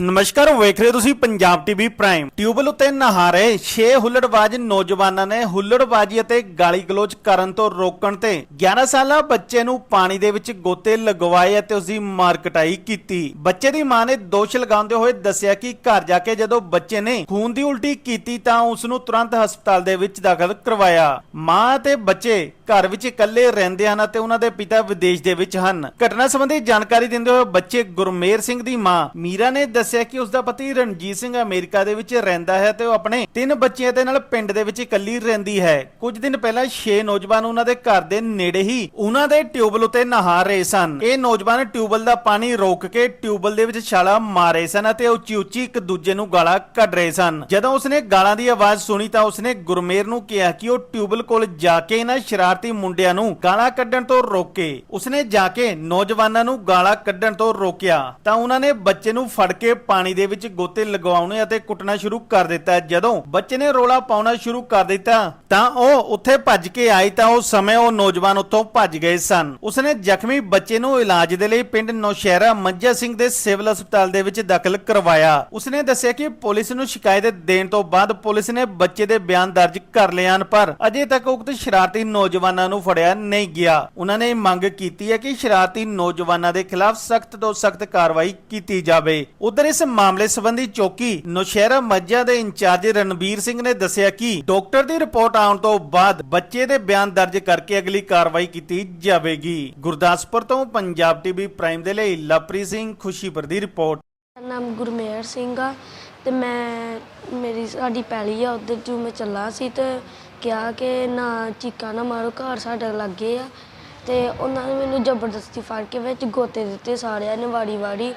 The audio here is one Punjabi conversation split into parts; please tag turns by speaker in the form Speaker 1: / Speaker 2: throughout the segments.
Speaker 1: ਨਮਸਕਾਰ, ਵੇਖ ਰਹੇ ਹੋ ਤੁਸੀਂ ਪੰਜਾਬ ਟੀਵੀ ਪ੍ਰਾਈਮ। ਟਿਊਬਲ ਉੱਤੇ ਨਹਾ ਰਹੇ 6 ਹੁੱਲੜਬਾਜ਼ ਨੌਜਵਾਨਾਂ ਨੇ ਹੁੱਲੜਬਾਜ਼ੀ ਅਤੇ ਗਾਲੀ ਗਲੋਚ ਕਰਨ ਤੋਂ ਰੋਕਣ ਤੇ 11 ਸਾਲਾ ਬੱਚੇ ਨੂੰ ਪਾਣੀ ਦੇ ਵਿੱਚ ਗੋਤੇ ਲਗਵਾਏ ਅਤੇ ਉਸ ਦੀ ਮਾਰ ਕੀਤੀ। ਬੱਚੇ ਦੀ ਮਾਂ ਨੇ ਦੋਸ਼ ਲਗਾਉਂਦੇ ਹੋਏ ਦੱਸਿਆ ਕਿ ਘਰ ਜਾ ਕੇ ਜਦੋਂ ਬੱਚੇ ਨੇ ਖੂਨ ਦੀ ਉਲਟੀ ਕੀਤੀ ਤਾਂ ਉਸ ਨੂੰ ਤੁਰੰਤ ਹਸਪਤਾਲ ਦੇ ਵਿੱਚ ਦਾਖਲ ਕਰਵਾਇਆ। ਮਾਂ ਅਤੇ ਬੱਚੇ ਘਰ ਵਿੱਚ ਇਕੱਲੇ ਰਹਿੰਦੇ ਹਨ ਅਤੇ ਉਹਨਾਂ ਦੇ ਪਿਤਾ ਵਿਦੇਸ਼ ਦੇ ਵਿੱਚ ਹਨ। ਘਟਨਾ ਸੰਬੰਧੀ ਜਾਣਕਾਰੀ ਦਿੰਦੇ ਹੋਏ ਬੱਚੇ ਗੁਰਮੇਰ ਸਿੰਘ ਦੀ ਮਾਂ ਮੀਰਾ ਨੇ ਦੱਸਿਆ ਕਿ ਉਸ ਦਾ ਪਤੀ ਰਣਜੀਤ ਸਿੰਘ ਅਮਰੀਕਾ ਦੇ ਵਿੱਚ ਰਹਿੰਦਾ ਹੈ ਤੇ ਉਹ ਆਪਣੇ ਤਿੰਨ ਬੱਚਿਆਂ ਦੇ ਨਾਲ ਪਿੰਡ ਦੇ ਵਿੱਚ ਇਕੱਲੀ ਰਹਿੰਦੀ ਹੈ। ਕੁਝ ਦਿਨ ਪਹਿਲਾਂ 6 ਨੌਜਵਾਨ ਉਹਨਾਂ ਦੇ ਘਰ ਦੇ ਨੇੜੇ ਹੀ ਉਹਨਾਂ ਦੇ ਟਿਊਬਲ ਉੱਤੇ ਨਹਾ ਰਹੇ ਸਨ। ਇਹ ਨੌਜਵਾਨ ਟਿਊਬਲ ਦਾ ਪਾਣੀ ਰੋਕ ਕੇ ਟਿਊਬਲ ਦੇ ਵਿੱਚ ਛਾਲਾ ਮਾਰੇ ਸਨ ਅਤੇ ਉੱਚੀ ਉੱਚੀ ਇੱਕ ਦੂਜੇ ਨੂੰ ਗਾਲਾਂ ਕੱਢ ਰਹੇ ਸਨ। ਜਦੋਂ ਉਸਨੇ ਗਾਲਾਂ ਦੀ ਆਵਾਜ਼ ਸੁਣੀ ਤਾਂ ਉਸਨੇ ਗੁਰਮੇਰ ਨੂੰ ਕਿਹਾ ਕਿ ਉਹ ਟਿਊਬਲ ਕੋਲ ਜਾ ਕੇ ਇਹਨਾਂ ਸ਼ਰਾਰਤੀ ਮੁੰਡਿਆਂ ਨੂੰ ਗਾਲਾਂ ਕੱਢਣ ਤੋਂ ਰੋਕੇ। ਉਸਨੇ ਜਾ ਕੇ ਨੌਜਵਾਨਾਂ ਨੂੰ ਗਾਲਾਂ ਕੱਢਣ ਤੋਂ ਰੋਕਿਆ ਤਾਂ ਉਹਨਾਂ ਨੇ ਬੱਚੇ ਨੂੰ ਫੜ ਕੇ ਪਾਣੀ ਦੇ ਵਿੱਚ ਗੋਤੇ ਲਗਵਾਉਣੇ ਅਤੇ ਕੁੱਟਣਾ ਸ਼ੁਰੂ ਕਰ ਦਿੱਤਾ। ਜਦੋਂ ਬੱਚੇ ਨੇ ਰੋਲਾ ਪਾਉਣਾ ਸ਼ੁਰੂ ਕਰ ਦਿੱਤਾ, ਤਾਂ ਉਹ ਉੱਥੇ ਭੱਜ ਕੇ ਆਈ ਤਾਂ ਉਸ ਸਮੇਂ ਉਹ ਨੌਜਵਾਨ ਉੱਥੋਂ ਭੱਜ ਗਏ ਸਨ। ਉਸਨੇ ਜ਼ਖਮੀ ਬੱਚੇ ਨੂੰ ਇਲਾਜ ਦੇ ਲਈ ਪਿੰਡ ਨੌਸ਼ਹਿਰਾ ਮੰਜਾ ਸਿੰਘ ਦੇ ਸਿਵਲ ਹਸਪਤਾਲ ਦੇ ਵਿੱਚ ਦਾਖਲ ਕਰਵਾਇਆ। ਉਸਨੇ ਦੱਸਿਆ ਕਿ ਪੁਲਿਸ ਨੂੰ ਸ਼ਿਕਾਇਤ ਦੇਣ ਤੋਂ ਬਾਅਦ ਪੁਲਿਸ ਨੇ ਬੱਚੇ ਦੇ ਬਿਆਨ ਦਰਜ ਕਰ ਲਏ ਹਨ, ਪਰ ਅਜੇ ਤੱਕ ਉਕਤ ਸ਼ਰਾਰਤੀ ਨੌਜਵਾਨਾਂ ਨੂੰ ਫੜਿਆ ਨਹੀਂ ਗਿਆ। ਉਹਨਾਂ ਨੇ ਮੰਗ ਕੀਤੀ ਹੈ ਕਿ ਸ਼ਰਾਰਤੀ ਨੌਜਵਾਨਾਂ ਦੇ ਖਿਲਾਫ ਸਖਤ ਤੋਂ ਸਖਤ ਕਾਰਵਾਈ ਕੀਤੀ ਜਾਵੇ। ਉਧਰ ਇਸ ਮਾਮਲੇ ਸੰਬੰਧੀ ਚੌਕੀ ਨੌਸ਼ਹਿਰਾ ਮੱਝਾ ਦੇ ਇੰਚਾਰਜ ਰਣਬੀਰ ਸਿੰਘ ਨੇ ਦੱਸਿਆ ਕਿ ਡਾਕਟਰ ਦੀ ਰਿਪੋਰਟ ਆਉਣ ਤੋਂ ਬਾਅਦ ਬੱਚੇ ਦੇ ਬਿਆਨ ਦਰਜ ਕਰਕੇ ਅਗਲੀ ਕਾਰਵਾਈ ਕੀਤੀ ਜਾਵੇਗੀ। ਗੁਰਦਾਸਪੁਰ ਤੋਂ ਪੰਜਾਬ ਟੀਵੀ ਪ੍ਰਾਈਮ ਦੇ ਲਈ ਲਵਪ੍ਰੀਤ ਸਿੰਘ ਖੁਸ਼ੀਪੁਰ ਦੀ ਰਿਪੋਰਟ।
Speaker 2: ਮੇਰਾ ਨਾਮ ਗੁਰਮੇਹਰ ਸਿੰਘ ਆ ਤੇ ਮੈਂ, ਮੇਰੀ ਸਾਡੀ ਪੈਲੀ ਆ, ਉਧਰ ਜੂ ਮੈਂ ਚੱਲਾ ਸੀ ਤੇ ਕਿਹਾ ਕਿ ਨਾ ਚੀਕਾ ਨਾ ਮਾਰੋ, ਘਰ ਸਾਡੇ ਲੱਗੇ ਆ ਤੇ ਉਹਨਾਂ ਨੇ ਮੈਨੂੰ ਜ਼ਬਰਦਸਤੀ ਫੜ ਕੇ ਵਿੱਚ ਗੋਤੇ ਦਿੱਤੇ ਸਾਰਿਆਂ ਨੇ ਵਾੜੀ ਵਾੜੀ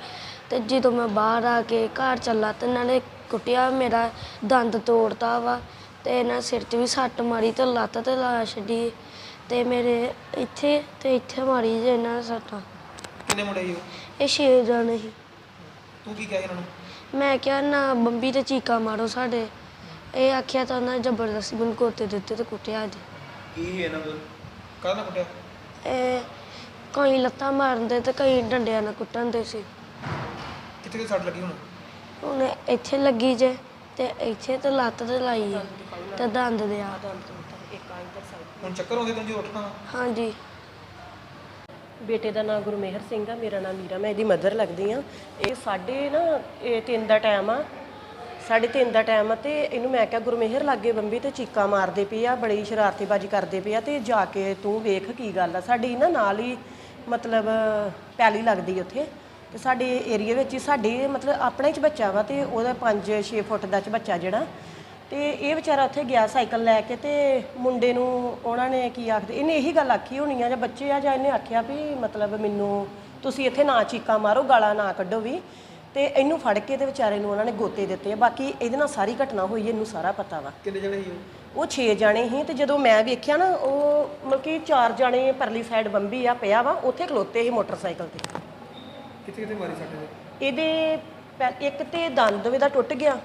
Speaker 2: ਤੇ ਜਦੋਂ ਮੈਂ ਬਾਹਰ ਆ ਕੇ ਘਰ ਚੱਲਾ ਤੇ ਇਹਨਾਂ ਨੇ ਕੁੱਟਿਆ ਮੇਰਾ ਦੰਦ ਤੋੜਤਾ ਵਾ ਤੇ ਇਹਨਾਂ ਸਿਰ 'ਚ ਵੀ ਸੱਟ ਮਾਰੀ ਤੇ ਲੱਤ ਤੇ ਲਾ ਛੱਡੀ ਤੇ ਮੇਰੇ ਇੱਥੇ ਤੇ ਇੱਥੇ ਮਾਰੀ ਜੇ ਇਹਨਾਂ ਨੇ ਸੱਟਾਂ।
Speaker 3: ਕਿੰਨੇ ਮੁੰਡੇ ਸੀ ਉਹ?
Speaker 2: ਇਹ ਛੇ ਜਾਣੇ ਸੀ।
Speaker 3: ਤੂੰ ਕੀ ਕਿਹਾ ਇਹਨਾਂ ਨੂੰ?
Speaker 2: ਮੈਂ ਕਿਹਾ ਨਾ ਬੰਬੀ ਤੇ ਚੀਕਾ ਮਾਰੋ ਸਾਡੇ। ਇਹ ਆਖਿਆ ਤਾਂ ਉਹਨਾਂ ਨੇ ਜ਼ਬਰਦਸਤੀ ਮੈਨੂੰ ਕੋਤੇ ਦਿੱਤੇ ਤੇ ਕੁੱਟਿਆ ਅੱਜ।
Speaker 3: ਕੀ ਇਹਨਾਂ ਨੂੰ ਕਾਹਦਾ ਕੁੱਟਿਆ?
Speaker 2: ਇਹ ਕਈ ਲੱਤਾਂ ਮਾਰਦੇ ਤੇ ਕਈ ਡੰਡਿਆਂ ਨਾਲ ਕੁੱਟਣ ਦੇ ਸੀ।
Speaker 3: ਕਿੱਥੇ ਕਿੱਥੇ ਸੱਟ ਲੱਗੀ ਹੁਣ?
Speaker 2: ਹੁਣ ਇੱਥੇ ਲੱਗੀ ਜੇ ਤੇ ਇੱਥੇ ਤੇ ਲੱਤ ਤੇ ਲਾਈ ਹੈ ਤੇ ਦੰਦ ਦੇ ਆ।
Speaker 3: ਹੁਣ ਚੱਕਰ ਆਉਂਦੇ ਤੈਨੂੰ ਜੇ ਉੱਠਣਾ।
Speaker 2: ਹਾਂਜੀ।
Speaker 4: ਬੇਟੇ ਦਾ ਨਾਮ ਗੁਰਮੇਹਰ ਸਿੰਘ ਆ ਮੇਰਾ ਨਾਮ ਮੀਰਾ ਮੈਂ ਇਹਦੀ ਮਦਰ ਲੱਗਦੀ ਆ। ਇਹ ਸਾਡੇ ਨਾ ਇਹ ਤਿੰਨ ਦਾ ਟਾਈਮ ਆ। ਸਾਢੇ ਤਿੰਨ ਦਾ ਟਾਈਮ ਆ ਤੇ ਇਹਨੂੰ ਮੈਂ ਕਿਹਾ ਗੁਰਮੇਹਰ ਲਾਗੇ ਬੰਬੀ ਤੇ ਚੀਕਾਂ ਮਾਰਦੇ ਪਏ ਆ ਬੜੀ ਸ਼ਰਾਰਤੀਬਾਜ਼ੀ ਕਰਦੇ ਪਏ ਆ ਤੇ ਜਾ ਕੇ ਤੂੰ ਵੇਖ ਕੀ ਗੱਲ ਆ। ਸਾਡੀ ਨਾ ਨਾਲ ਹੀ ਮਤਲਬ ਪੈਲੀ ਲੱਗਦੀ ਉੱਥੇ। ਤੇ ਸਾਡੇ ਏਰੀਆ ਵਿੱਚ ਹੀ ਸਾਡੇ ਮਤਲਬ ਆਪਣੇ ਚ ਬੱਚਾ ਵਾ ਤੇ ਉਹਦਾ 5-6 ਫੁੱਟ ਦਾ ਚ ਬੱਚਾ ਜਿਹੜਾ। ਤੇ ਇਹ ਵਿਚਾਰਾ ਉੱਥੇ ਗਿਆ ਸਾਈਕਲ ਲੈ ਕੇ ਤੇ ਮੁੰਡੇ ਨੂੰ ਉਹਨਾਂ ਨੇ ਕੀ ਆਖਦੇ ਇਹਨੇ ਇਹੀ ਗੱਲ ਆਖੀ ਹੋਣੀ ਆ ਜਾਂ ਬੱਚੇ ਆ ਜਾਂ ਇਹਨੇ ਆਖਿਆ ਵੀ ਮਤਲਬ ਮੈਨੂੰ ਤੁਸੀਂ ਇੱਥੇ ਨਾ ਚੀਕਾਂ ਮਾਰੋ ਗਾਲਾਂ ਨਾ ਕੱਢੋ ਵੀ। ਤੇ ਇਹਨੂੰ ਫੜ ਕੇ ਤੇ ਵਿਚਾਰੇ ਨੂੰ ਉਹਨਾਂ ਨੇ ਗੋਤੇ ਦਿੱਤੇ ਆ। ਬਾਕੀ ਇਹਦੇ ਨਾਲ ਸਾਰੀ ਘਟਨਾ ਹੋਈ ਇਹਨੂੰ ਸਾਰਾ ਪਤਾ ਵਾ।
Speaker 3: ਕਿੰਨੇ ਜਣੇ ਸੀ ਉਹ?
Speaker 4: ਉਹ 6 ਜਾਣੇ ਸੀ ਤੇ ਜਦੋਂ ਮੈਂ ਵੇਖਿਆ ਨਾ ਉਹ ਮਤਲਬ ਕਿ ਚਾਰ ਜਾਣੇ ਪਰਲੀ ਸਾਈਡ ਬੰਬੀ ਆ ਪਿਆ ਵਾ ਉੱਥੇ ਖਲੋਤੇ ਸੀ ਮੋਟਰਸਾਈਕਲ ਤੇ।
Speaker 3: ਕਿੱਥੇ ਕਿੱਥੇ ਮਾਰੀ ਸੱਟ ਇਹਦੇ?
Speaker 4: ਇਹਦੇ ਪੈ- ਇੱਕ ਤੇ ਦੰਦ ਇਹਦਾ ਟੁੱਟ ਗਿਆ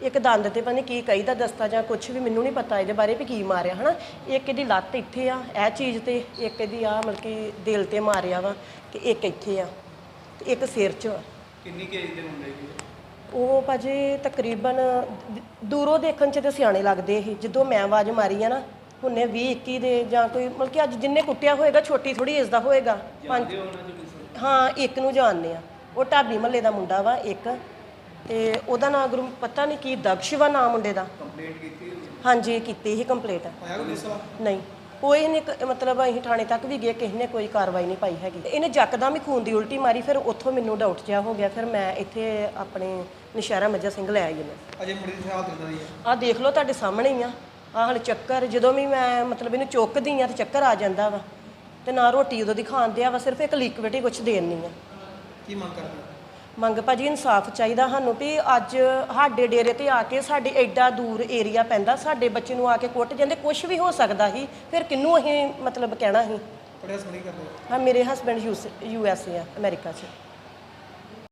Speaker 4: ਇੱਕ ਦੰਦ ਤੇ ਪਤਾ ਨਹੀਂ ਕੀ ਕਹੀਦਾ ਦਸਤਾ ਜਾਂ ਕੁਝ ਵੀ ਮੈਨੂੰ ਨਹੀਂ ਪਤਾ ਇਹਦੇ ਬਾਰੇ ਵੀ ਕੀ ਮਾਰਿਆ ਹਨਾ? ਇੱਕ ਇਹਦੀ ਲੱਤ ਇੱਥੇ ਆ ਇਹ ਚੀਜ਼ ਤੇ ਇੱਕ ਇਹਦੀ ਆ ਮਤਲਬ ਕਿ ਦਿਲ ਤੇ ਮਾਰਿਆ ਵਾ ਤੇ ਇੱਕ ਇੱਥੇ ਆ ਤੇ ਇੱਕ ਸਿਰ 'ਚ ਆ।
Speaker 3: ਕਿੰਨੀ ਕੇ ਏਜ ਦੇ ਮੁੰਡੇ ਸੀ
Speaker 4: ਉਹ ਭਾਜੀ ਤਕਰੀਬਨ ਦ- ਦੂਰੋਂ ਦੇਖਣ 'ਚ ਤੇ ਸਿਆਣੇ ਲੱਗਦੇ ਸੀ ਜਦੋਂ ਮੈਂ ਆਵਾਜ਼ ਮਾਰੀ ਆ ਨਾ ਹੁਣੇ 20 21 ਦੇ ਜਾਂ ਕੋਈ ਮਤਲਬ ਕਿ ਅੱਜ ਜਿੰਨੇ ਕੁੱਟਿਆ ਹੋਏਗਾ ਛੋਟੀ ਥੋੜੀ ਏਜ ਦਾ ਹੋਏਗਾ ਪੰਜ ਹਾਂ ਇੱਕ ਨੂੰ ਜਾਣਦੇ ਆ ਉਹ ਢਾਬੀ ਮਹੱਲੇ ਦਾ ਮੁੰਡਾ ਵਾ ਇੱਕ। ਤੇ ਉਹਦਾ ਨਾਮ ਗੁਰੂ ਪਤਾ ਨਹੀਂ ਕੀ ਦਕਸ਼ ਵਾ ਨਾਮ ਮੁੰਡੇ ਦਾ।
Speaker 3: ਕੰਪਲੇਂਟ ਕੀਤੀ
Speaker 4: ਹਾਂਜੀ ਕੀਤੀ ਸੀ ਕੰਪਲੀਟ
Speaker 3: ਆਇਆ ਕੋਈ
Speaker 4: ਨਹੀਂ। ਕੋਈ ਨੇ ਕ- ਮਤਲਬ ਅਸੀਂ ਥਾਣੇ ਤੱਕ ਵੀ ਗਏ ਕਿਸੇ ਨੇ ਕੋਈ ਕਾਰਵਾਈ ਨਹੀਂ ਪਾਈ ਹੈਗੀ। ਇਹਨੇ ਜੱਕਦਮ ਹੀ ਖੂਨ ਦੀ ਉਲਟੀ ਮਾਰੀ ਫਿਰ ਉੱਥੋਂ ਮੈਨੂੰ ਡਾਊਟ ਜਿਹਾ ਹੋ ਗਿਆ ਫਿਰ ਮੈਂ ਇੱਥੇ ਆਪਣੇ ਨਸ਼ਹਿਰਾ ਮੱਜਾ ਸਿੰਘ ਲੈ ਆਈ ਮੈਂ
Speaker 3: ਅਜੇ ਮੁੰਡੇ ਦੀ ਹਾਲਤ ਇਦਾਂ ਦੀ ਹੈ?
Speaker 4: ਆਹ ਦੇਖ ਲਓ ਤੁਹਾਡੇ ਸਾਹਮਣੇ ਹੀ ਆ। ਆਹ ਹਲ ਚੱਕਰ ਜਦੋਂ ਵੀ ਮੈਂ ਮਤਲਬ ਇਹਨੂੰ ਚੁੱਕਦੀ ਆ ਤੇ ਚੱਕਰ ਆ ਜਾਂਦਾ ਵਾ। ਤੇ ਨਾ ਰੋਟੀ ਉਦੋਂ ਦੀ ਖਾਣ ਦਿਆ ਵਾ ਸਿਰਫ ਇੱਕ ਲਿਕਵਿਡ ਹੀ ਕੁਝ ਦੇਣ ਆ।
Speaker 3: ਕੀ ਮੰਗ ਕਰਦੇ
Speaker 4: ਮੰਗ ਭਾਜੀ ਇਨਸਾਫ ਚਾਹੀਦਾ ਸਾਨੂੰ ਵੀ ਅੱਜ ਸਾਡੇ ਡੇਰੇ ਤੇ ਆ ਕੇ ਸਾਡੇ ਐਡਾ ਦੂਰ ਏਰੀਆ ਪੈਂਦਾ ਸਾਡੇ ਬੱਚੇ ਨੂੰ ਆ ਕੇ ਕੁੱਟ ਜਾਂਦੇ ਕੁਝ ਵੀ ਹੋ ਸਕਦਾ ਸੀ ਫਿਰ ਕਿੰਨੂੰ ਅਸੀਂ ਮਤਲਬ ਕਹਿਣਾ ਸੀ?
Speaker 3: ਪੜਿਆ ਸਮਣੀ ਕਰਦੇ
Speaker 4: ਹਾਂ ਮੇਰੇ ਹਸਬੰਡ ਯੂ ਐਸ ਏ ਆ ਅਮਰੀਕਾ 'ਚ।